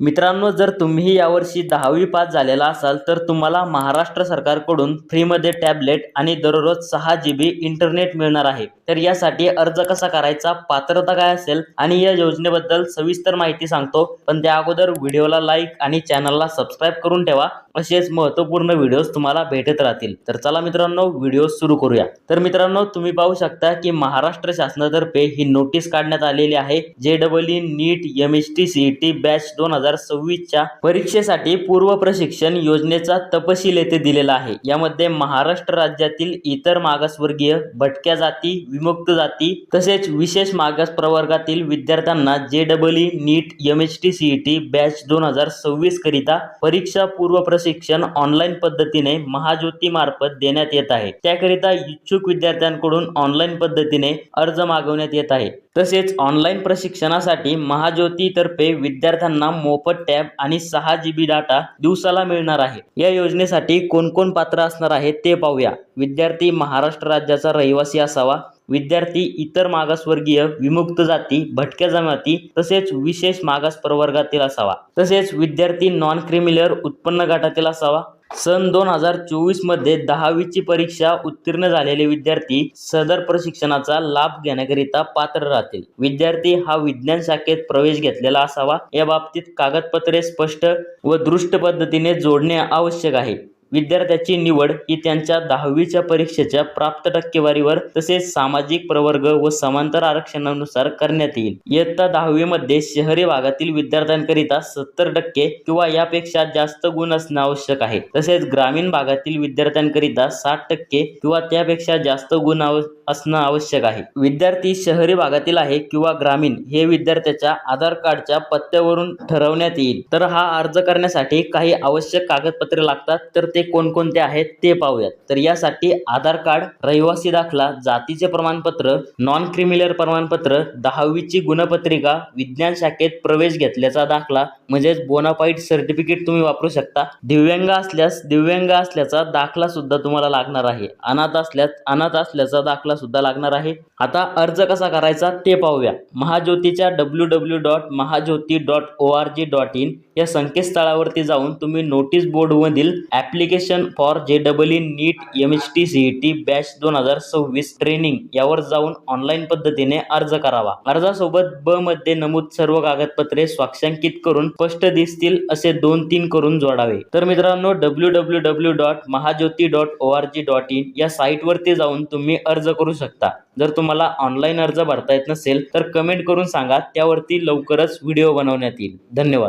मित्रांनो जर तुम्ही यावर्षी दहावी पास झालेला असाल तर तुम्हाला महाराष्ट्र सरकारकडून फ्रीमध्ये टॅबलेट आणि दररोज सहा जी बी इंटरनेट मिळणार आहे. तर यासाठी अर्ज कसा करायचा पात्रता काय असेल आणि या योजनेबद्दल सविस्तर माहिती सांगतो. पण त्या अगोदर व्हिडिओला लाईक आणि चॅनलला सबस्क्राईब करून ठेवा. असेच महत्त्वपूर्ण व्हिडिओज तुम्हाला भेटत राहतील. तर चला मित्रांनो व्हिडिओ सुरू करूया. तर मित्रांनो तुम्ही पाहू शकता की महाराष्ट्र शासनातर्फे ही नोटीस काढण्यात आलेली आहे. J double E NEET M H T C T batch दोन हजार हजार सव्वीसच्या परीक्षेसाठी पूर्व प्रशिक्षण योजनेचा तपशील येथे दिलेला आहे. यामध्ये महाराष्ट्र राज्यातील इतर मागासवर्गीय भटक्या जाती विमुक्त जाती तसेच विशेष मागास प्रवर्गातील विद्यार्थ्यांना J double E NEET M H T C T batch दोन हजार सव्वीस करिता परीक्षा पूर्व प्रशिक्षण ऑनलाईन पद्धतीने महाज्योती मार्फत देण्यात येत आहे. त्याकरिता इच्छुक विद्यार्थ्यांकडून ऑनलाईन पद्धतीने अर्ज मागवण्यात येत आहे. तसेच ऑनलाईन प्रशिक्षणासाठी महाज्योतीतर्फे विद्यार्थ्यांना मोफत टॅब आणि सहा जी बी डाटा दिवसाला मिळणार आहे. या योजनेसाठी कोणकोण पात्र असणार आहे ते पाहूया. विद्यार्थी महाराष्ट्र राज्याचा रहिवासी असावा. विद्यार्थी इतर मागासवर्गीय विमुक्त जाती भटक्या जमाती तसेच विशेष मागास प्रवर्गातील असावा. तसेच विद्यार्थी नॉन क्रिमिलर उत्पन्न गटातील असावा. सन दोन हजार चोवीसमध्ये दहावीची परीक्षा उत्तीर्ण झालेले विद्यार्थी सदर प्रशिक्षणाचा लाभ घेण्याकरिता पात्र राहतील. विद्यार्थी हा विज्ञान शाखेत प्रवेश घेतलेला असावा. या बाबतीत कागदपत्रे स्पष्ट व दृष्ट पद्धतीने जोडणे आवश्यक आहे. विद्यार्थ्याची निवड ही त्यांच्या दहावीच्या परीक्षेच्या प्राप्त टक्केवारीवर तसेच सामाजिक प्रवर्ग व समांतर आरक्षणानुसार करण्यात येईल. इयत्ता दहावीमध्ये शहरी भागातील विद्यार्थ्यांकरिता सत्तर टक्के किंवा यापेक्षा जास्त गुण असणे आवश्यक आहे. तसेच ग्रामीण भागातील विद्यार्थ्यांकरिता साठ टक्के किंवा त्यापेक्षा जास्त गुण असणं आवश्यक आहे. विद्यार्थी शहरी भागातील आहे किंवा ग्रामीण हे विद्यार्थ्याच्या आधार कार्डच्या पत्त्यावरून ठरवण्यात येईल. तर हा अर्ज करण्यासाठी काही आवश्यक कागदपत्रे लागतात तर ते कोणकोणते आहेत ते पाहूयात. तर यासाठी आधार कार्ड रहिवासी दाखला जातीचे प्रमाणपत्र नॉन क्रिमिनल प्रमाणपत्र दहावीची गुणपत्रिका विज्ञान शाखेत प्रवेश घेतल्याचा दाखला म्हणजेच बोनापाईट सर्टिफिकेट तुम्ही वापरू शकता. दिव्यांग असल्यास दिव्यांग असल्याचा दाखला सुद्धा तुम्हाला लागणार आहे. अनाथ असल्यास अनाथ असल्याचा दाखला सुद्धा लागणार आहे. आता अर्ज कसा करायचा ते पाहूया. महाज्योतीच्या W W dot Mahajyoti dot O R G dot in या संकेतस्थळावरती जाऊन तुम्ही notice बोर्डमधील applic application for J double E NEET M H T C E T batch दोन हजार सव्वीस ट्रेनिंग यावर जाऊन ऑनलाईन पद्धतीने अर्ज करावा. अर्जासोबत ब मध्ये नमूद सर्व कागदपत्रे स्वाक्षांकित करून स्पष्ट दिसतील असे दोन तीन करून जोडावे. तर मित्रांनो W W W dot Mahajyoti dot O R G dot in या साईटवरती जाऊन तुम्ही अर्ज करू शकता. जर तुम्हाला ऑनलाईन अर्ज भरता येत नसेल तर कमेंट करून सांगा. त्यावरती लवकरच व्हिडिओ बनवण्यात येईल. धन्यवाद.